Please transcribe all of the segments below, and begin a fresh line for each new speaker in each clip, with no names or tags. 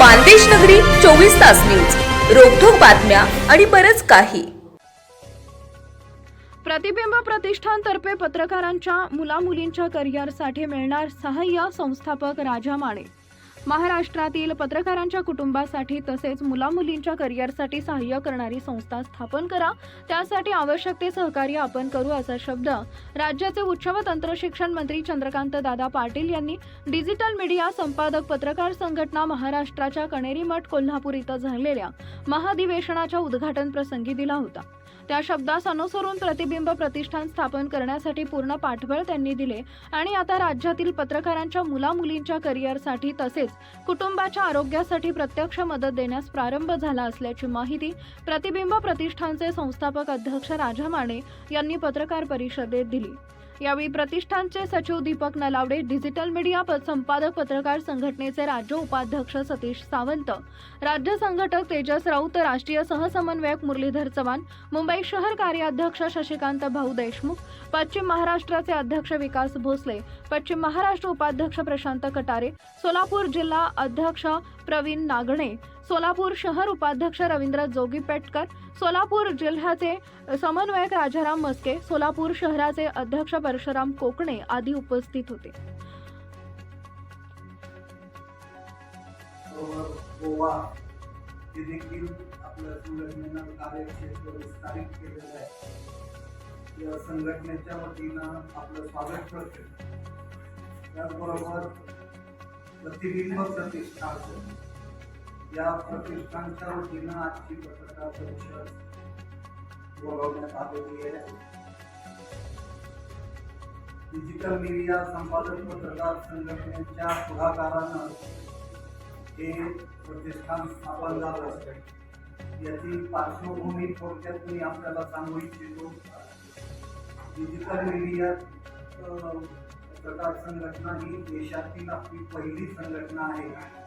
मानदेश नगरी चोवीस तास न्यूज. रोखोक बातम्या आणि बरच काही.
प्रतिबिंब प्रतिष्ठानतर्फे पत्रकारांच्या मुलामुलींच्या करिअरसाठी मिळणार सहाय्य संस्थापक राजा माने. महाराष्ट्रातील पत्रकारांच्या कुटुंबासाठी तसेच मुलामुलींच्या करिअरसाठी सहाय्य करणारी संस्था स्थापन करा. त्यासाठी आवश्यक ते सहकार्य आपण करू असा शब्द राज्याचे उच्च व तंत्रशिक्षण मंत्री चंद्रकांत दादा पाटील यांनी डिजिटल मीडिया संपादक पत्रकार संघटना महाराष्ट्राच्या कणेरी मठ कोल्हापूर इथं झालेल्या महाधिवेशनाच्या उद्घाटन प्रसंगी दिला होता. त्या शब्दास अनुसरून प्रतिबिंब प्रतिष्ठान स्थापन करण्यासाठी पूर्ण पाठबळ त्यांनी दिले. आणि आता राज्यातील पत्रकारांच्या मुलामुलींच्या करिअरसाठी तसेच कुटुंबाच्या आरोग्यासाठी प्रत्यक्ष मदत देण्यास प्रारंभ झाला असल्याची माहिती प्रतिबिंब प्रतिष्ठानचे संस्थापक अध्यक्ष राजा माने यांनी पत्रकार परिषदेत दिली. यावेळी प्रतिष्ठानचे सचिव दीपक नलावडे डिजिटल मीडिया संपादक पत्रकार संघटनेचे राज्य उपाध्यक्ष सतीश सावंत राज्य संघटक तेजस राऊत राष्ट्रीय सहसमन्वयक मुरलीधर चव्हाण मुंबई शहर कार्याध्यक्ष शशिकांत भाऊ देशमुख पश्चिम महाराष्ट्राचे अध्यक्ष विकास भोसले पश्चिम महाराष्ट्र उपाध्यक्ष प्रशांत कटारे सोलापूर जिल्हा अध्यक्ष प्रवीण नागणे सोलापूर शहर उपाध्यक्ष रवींद्र जोगीपेटकर सोलापूर जिल्ह्याचे समन्वयक राजाराम मस्के सोलापूर शहराचे अध्यक्ष परशुराम कोकणे आदी उपस्थित होते.
गोवा हे देखील आपल्या संघटनेनं कार्यक्षेत्र विस्तारित केलेलं आहे. या संघटनेच्या वतीनं आपलं स्वागत करते. त्याचबरोबर प्रतिबिंब प्रतिष्ठान या प्रतिष्ठानच्या वतीनं आजची पत्रकार परिषद बोलवण्यात आलेली आहे. डिजिटल मीडिया संपादक पत्रकार संघटनेच्या पुढाकारानं हे प्रतिष्ठान स्थापन झालं असतं. याची पार्श्वभूमी थोडक्यात मी आपल्याला सांगू इच्छितो. डिजिटल मीडिया पत्रकार संघटना ही देशातील आपली पहिली संघटना आहे.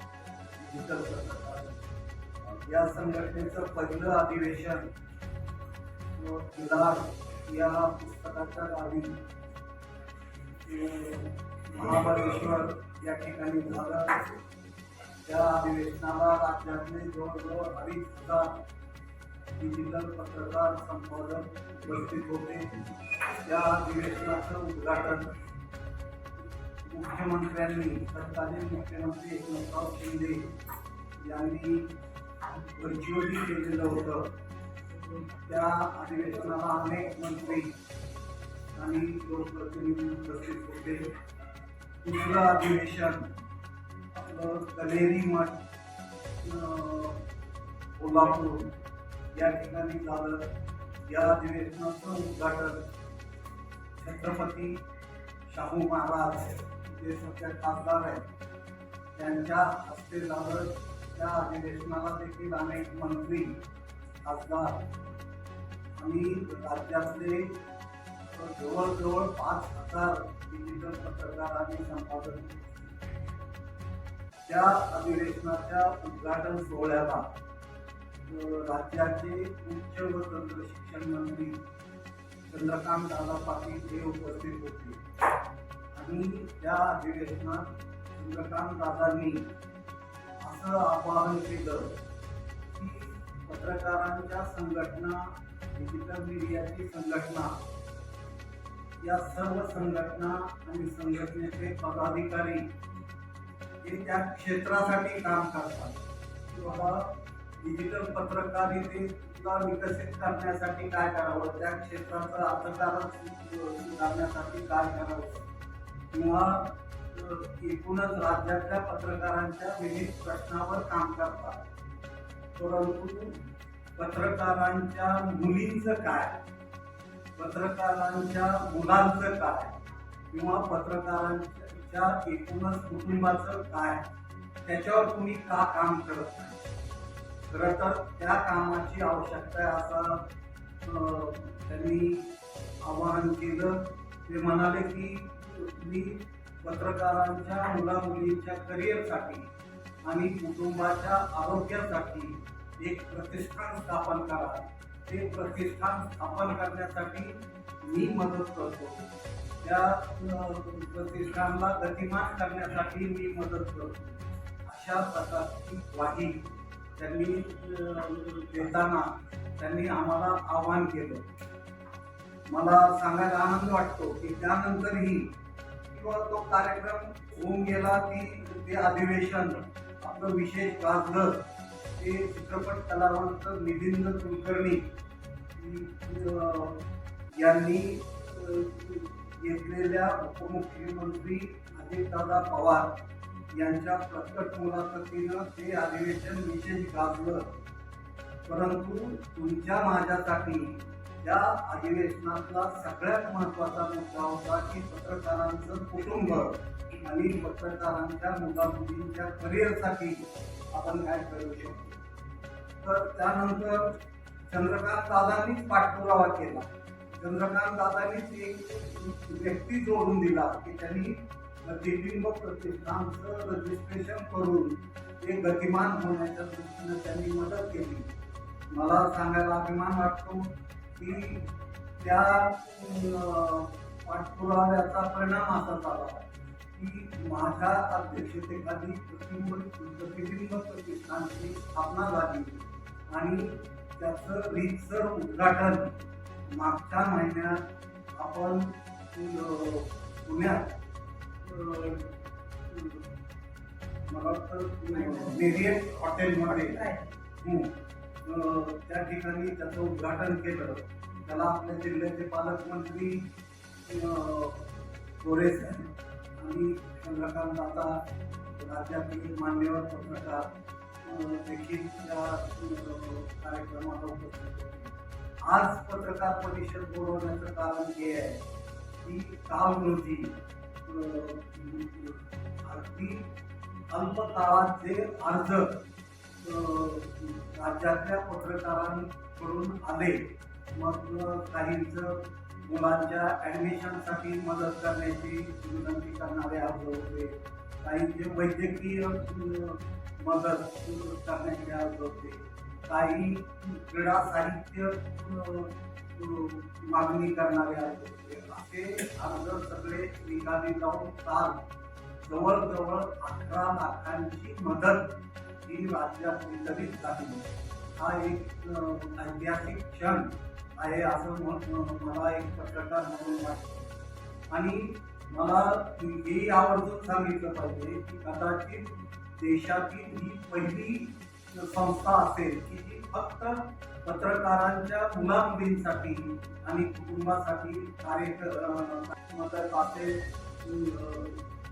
या संघटनेचं पहिलं अधिवेशन या पुस्तकाच्या गावी महाबळेश्वर या ठिकाणी झालं. त्या अधिवेशनाला राज्यातले जवळजवळ अडीच हजार डिजिटल पत्रकार संपादन उपस्थित होते. त्या अधिवेशनाचं उद्घाटन मुख्यमंत्र्यांनी तत्कालीन मुख्यमंत्री एकनाथराव शिंदे यांनी व्हर्च्युअली केलेलं होतं. त्या अधिवेशनाला अनेक मंत्री आणि लोकप्रतिनिधी उपस्थित होते. दुसरं अधिवेशन आपलं कलेरी मठ कोल्हापूर या ठिकाणी झालं. या अधिवेशनाचं उद्घाटन छत्रपती शाहू महाराज जे सध्या खासदार आहेत त्यांच्या हस्ते झालं त्या अधिवेशनाला देखील अनेक मंत्री खासदार आणि राज्यातले जवळजवळ पाच हजार डिजिटल पत्रकार आणि संपादक त्या अधिवेशनाच्या उद्घाटन सोहळ्याला राज्याचे उच्च व तंत्र शिक्षण मंत्री चंद्रकांत दादा पाटील हे उपस्थित होते. आणि त्या अधिवेशनात चंद्रकांत दादांनी असं आवाहन केलं की पत्रकारांच्या संघटना डिजिटल मीडियाची संघटना या सर्व संघटना आणि संघटनेचे पदाधिकारी हे त्या क्षेत्रासाठी काम करतात. किंवा डिजिटल पत्रकारितेला विकसित करण्यासाठी काय करावं? त्या क्षेत्राचं अर्थकारण सुधारण्यासाठी काय करावं? किंवा एकूणच राज्यातल्या पत्रकारांच्या विविध प्रश्नावर काम करतात. परंतु पत्रकारांच्या मुलींचं काय? पत्रकारांच्या मुलांचं काय? किंवा पत्रकारांच्या एकूणच कुटुंबाचं काय? त्याच्यावर तुम्ही का काम करत नाही? खरं तर त्या कामाची आवश्यकता आहे असा त्यांनी आवाहन केलं. ते म्हणाले की मी पत्रकारांच्या मुला मुलींच्या करिअरसाठी आणि कुटुंबाच्या आरोग्यासाठी एक प्रतिष्ठान स्थापन करा. ते प्रतिष्ठान स्थापन करण्यासाठी मी मदत करतो. त्या प्रतिष्ठानला गतिमान करण्यासाठी मी मदत करतो. अशा प्रकारची ग्वाही त्यांनी देताना त्यांनी आम्हाला आवाहन केलं. मला सांगायला आनंद वाटतो की त्यानंतरही किंवा तो कार्यक्रम होऊन गेला की ते अधिवेशन आपलं विशेष गाजलं ते चित्रपट कलावंत मिलिंद कुलकर्णी यांनी घेतलेल्या उपमुख्यमंत्री अजितदादा पवार यांच्या प्रकट मुलाखतीनं ते अधिवेशन विशेष गाजलं. परंतु तुमच्या माझ्यासाठी या अधिवेशनातला सगळ्यात महत्त्वाचा मुद्दा होता की पत्रकारांचं कुटुंब आणि पत्रकारांच्या मुला मुलींच्या करिअरसाठी आपण काय करू शकतो? तर त्यानंतर चंद्रकांत दादांनीच पाठपुरावा केला. चंद्रकांत दादांनीच एक व्यक्ती जोडून दिला की त्यांनी प्रतिबिंब प्रतिष्ठानचं रजिस्ट्रेशन करून ते गतिमान होण्याच्या दृष्टीनं त्यांनी मदत केली. मला सांगायला अभिमान वाटतो की त्या पाठपुराव्याचा परिणाम असा झाला की माझ्या अध्यक्षतेखाली प्रतिबिंब प्रतिबिंब प्रतिष्ठानची स्थापना झाली आणि त्याचं रीतसर उद्घाटन मागच्या महिन्यात आपण पुण्यात मला वाटतं हॉटेलमध्ये त्या ठिकाणी त्याचं उद्घाटन केलं. त्याला आपल्या जिल्ह्याचे पालकमंत्री अं, गोरे साहेब आणि चंद्रकांत दादा राज्यातील मान्यवर पत्रकार देखील त्या कार्यक्रमाला उपस्थित होते. आज पत्रकार परिषद बोलवण्याचं कारण हे आहे की काल रोजी अगदी अल्प काळात जे अर्ज राज्यातल्या पत्रकारांकडून आले. मग काहींचं मुलांच्या ॲडमिशनसाठी मदत करण्याची विनंती करणारे अर्ज होते. काहींचे वैद्यकीय मदत करण्याचे अर्ज होते. काही क्रीडा साहित्य मागणी करणारे अर्ज होते. असे अर्ज सगळे निकाली जाऊन काल जवळजवळ अठरा लाखांची मदत ही राज्यात वितरित नाही हा एक ऐतिहासिक क्षण आहे असं मला एक पत्रकार म्हणून वाटतं. आणि मला हेही आवर्जून सांगितलं पाहिजे की कदाचित देशातील ही पहिली संस्था असेल की जी फक्त पत्रकारांच्या मुलामुलींसाठी आणि कुटुंबासाठी कार्य मदत असेल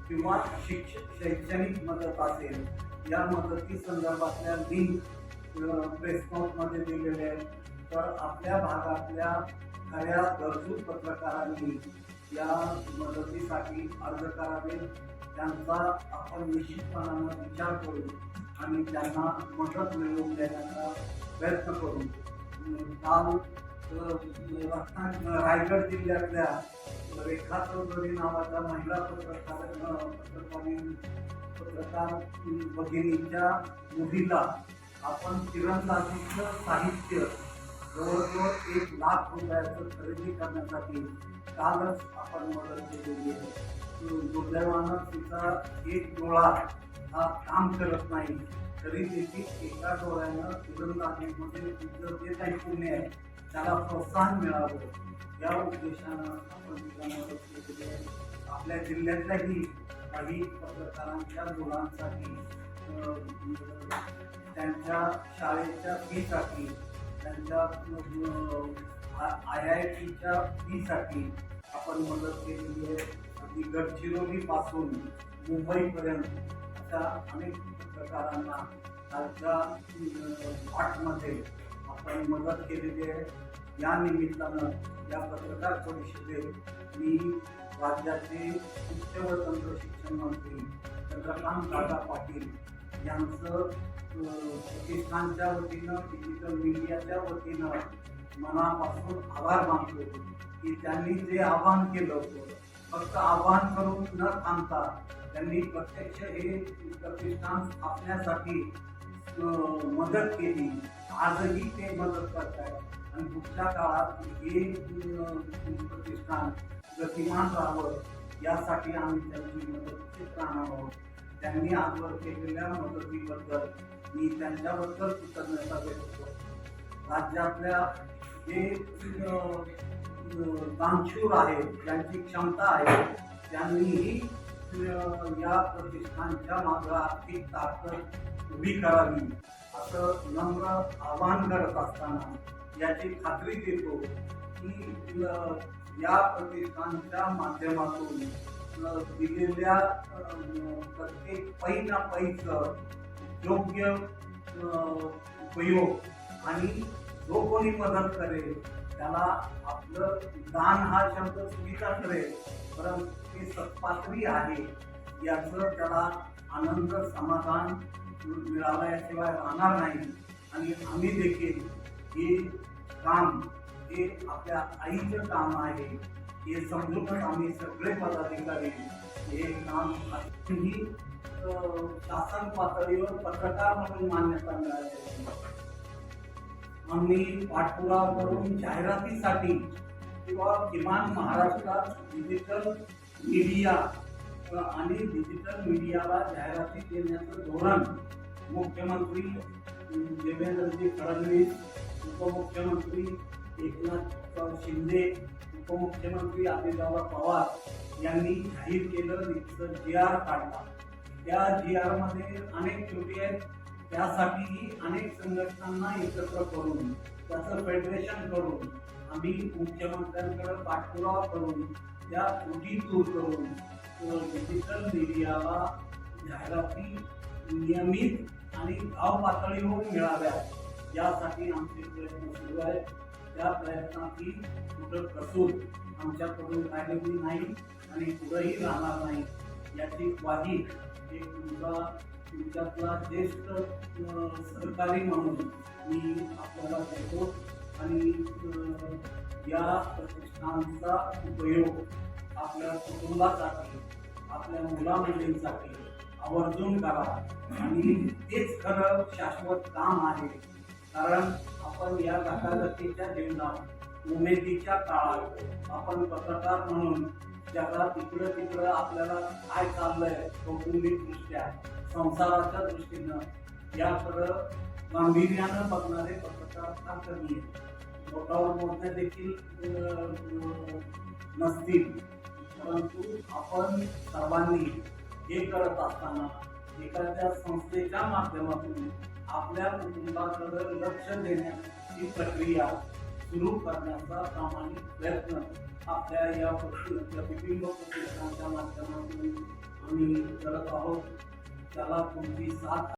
किंवा शिक्ष शैक्षणिक मदत असेल या मदती संदर्भातल्या लिंक प्रेस नोटमध्ये दिलेले आहेत. तर आपल्या भागातल्या खऱ्या गरजू पत्रकारांनी या मदतीसाठी अर्ज करावे. त्यांचा आपण निश्चितपणानं विचार करू आणि त्यांना मदत मिळवून देण्याचा प्रयत्न करू. काल रत्ना रायगड जिल्ह्यातल्या रेखा चौधरी नावाच्या महिला पत्रकार पत्रकारांनी पत्रकारिणी पत्रकार भगिनीच्या मुलीला आपण तिरंदाजीचं साहित्य जवळजवळ एक लाख रुपयाचं खरेदी करण्यासाठी कालच आपण मदत केलेली आहे. दुर्दैवानं तिचा एक डोळा हा काम करत नाही तरी देखील एका डोळ्यानं तिरंदाजीमध्ये तिचं जे काही पुण्य आहे त्याला प्रोत्साहन मिळावं. या उद्देशानं आपण तिला मदत केलेली आहे. आपल्या जिल्ह्यातल्याही काही पत्रकारांच्या मुलांसाठी त्यांच्या शाळेच्या फीसाठी त्यांच्या आय आय टीच्या फीसाठी आपण मदत केलेली आहे. अगदी गडचिरोलीपासून मुंबईपर्यंत अशा अनेक पत्रकारांना कालच्या पाठमध्ये आपण मदत केलेली आहे. या निमित्तानं या पत्रकार परिषदेत मी राज्याचे उच्च व तंत्र शिक्षण मंत्री चंद्रकांत दादा पाटील यांचं प्रतिष्ठानच्या वतीनं डिजिटल मीडियाच्या वतीनं मनापासून आभार मानतो की त्यांनी जे आवाहन केलं होतं फक्त आवाहन करून न थांबता त्यांनी प्रत्यक्ष हे प्रतिष्ठान स्थापण्यासाठी मदत केली. आजही ते मदत करत आहेत आणि पुढच्या काळात हे प्रतिष्ठान गतिमान राहावं यासाठी आम्ही त्यांची मदत राहणार आहोत. त्यांनी आजवर केलेल्या मदतीबद्दल मी त्यांच्याबद्दल कृतज्ञता व्यक्त करतो. राज्यातल्या जे दानशूर आहेत ज्यांची क्षमता आहे त्यांनीही या प्रतिष्ठानच्या मागं आर्थिक ताकद उभी करावी असं नम्र आवाहन करत असताना याची खात्री देतो की या प्रतिष्ठानच्या माध्यमातून दिलेल्या प्रत्येक पै ना पैचं योग्य उपयोग आणि जो कोणी मदत करेल त्याला आपलं दान हा शब्द चुकीचा करेल. परंतु ते सत्पात्री आहे याचं त्याला आनंद समाधान मिळाल्याशिवाय राहणार नाही. आणि आम्ही देखील हे काम हे आपल्या आईचं काम आहे हे समजूनच आम्ही सगळे पदाधिकारी हे काम ही शासन पातळीवर पत्रकार म्हणून मान्यता मिळाली आम्ही पाठपुरावा करून जाहिरातीसाठी किंवा किमान महाराष्ट्रात डिजिटल मीडिया आणि डिजिटल मीडियाला जाहिराती देण्याचं धोरण मुख्यमंत्री देवेंद्रजी फडणवीस उपमुख्यमंत्री एकनाथ शिंदे उपमुख्यमंत्री अजितदादा पवार यांनी जाहीर केलं तिथं जी आर काढला. त्या जी आरमध्ये अनेक त्रुटी आहेत. त्यासाठीही अनेक संघटनांना एकत्र करून त्याचं फेडरेशन करून आम्ही मुख्यमंत्र्यांकडे पाठपुरावा करून त्या त्रुटी दूर करून डिजिटल मीडियाला जाहिराती नियमित आणि गाव पातळीवर मिळाव्या यासाठी आमचे प्रयत्न सुरू आहेत. त्या प्रयत्नाची कुठं कसून आमच्याकडून राहिलेली नाही आणि पुढंही राहणार नाही. याची ग्वाही एक तुमचा तुमच्यातला ज्येष्ठ सहकारी म्हणून मी आपल्याला देतो आणि या प्रतिष्ठानचा उपयोग आपल्या कुटुंबासाठी आपल्या मुलामुलींसाठी आवर्जून करा. आणि तेच खरं शाश्वत काम आहे. कारण आपण या धकाधकीच्या जीवनात उमेदीच्या काळात आपण पत्रकार म्हणून जगात तिकडं तिकडं आपल्याला काय चाललंय कौटुंबिकदृष्ट्या संसाराच्या दृष्टीनं याकडं गांभीर्यानं बघणारे पत्रकार फार कमी आहेत. बोटावर बोलणे देखील नसतील. परंतु आपण सर्वांनी हे करत असताना एखाद्या संस्थेच्या माध्यमातून आपल्या कुटुंबाकडे लक्ष देण्याची प्रक्रिया सुरू करण्याचा प्रामाणिक प्रयत्न आपल्या या कुटुंब प्रतिष्ठानच्या माध्यमातून आम्ही करत आहोत. त्याला तुमची साथ